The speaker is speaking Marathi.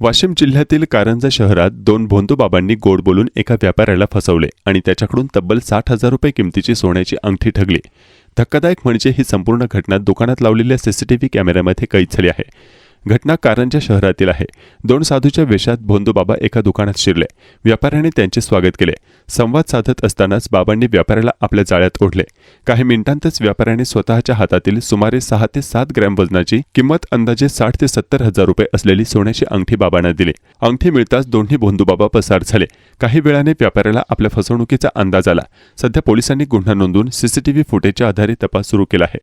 वाशिम जिल्ह्यातील कारंजा शहरात दोन भोंदूबाबांनी गोड बोलून एका व्यापाऱ्याला फसवले आणि त्याच्याकडून तब्बल साठ हजार रुपये किमतीची सोन्याची अंगठी ठगली. धक्कादायक म्हणजे ही संपूर्ण घटना दुकानात लावलेल्या सीसीटीव्ही कॅमेऱ्यामध्ये कैद झाली आहे. घटना कारंजा शहरातील आहे. दोन साधूच्या वेशात भोंदूबाबा एका दुकानात शिरले. व्यापाऱ्याने त्यांचे स्वागत केले. संवाद साधत असतानाच बाबांनी व्यापाऱ्याला आपल्या जाळ्यात ओढले. काही मिनिटांतच व्यापाऱ्याने स्वतःच्या हातातील सुमारे सहा ते सात ग्रॅम वजनाची किंमत अंदाजे साठ ते सत्तर हजार रुपये असलेली सोन्याची अंगठी बाबांना दिली. अंगठी मिळताच दोन्ही भोंदूबाबा पसार झाले. काही वेळाने व्यापाऱ्याला आपल्या फसवणुकीचा अंदाज आला. सध्या पोलिसांनी गुन्हा नोंदवून सीसीटीव्ही फुटेजच्या आधारे तपास सुरू केला आहे.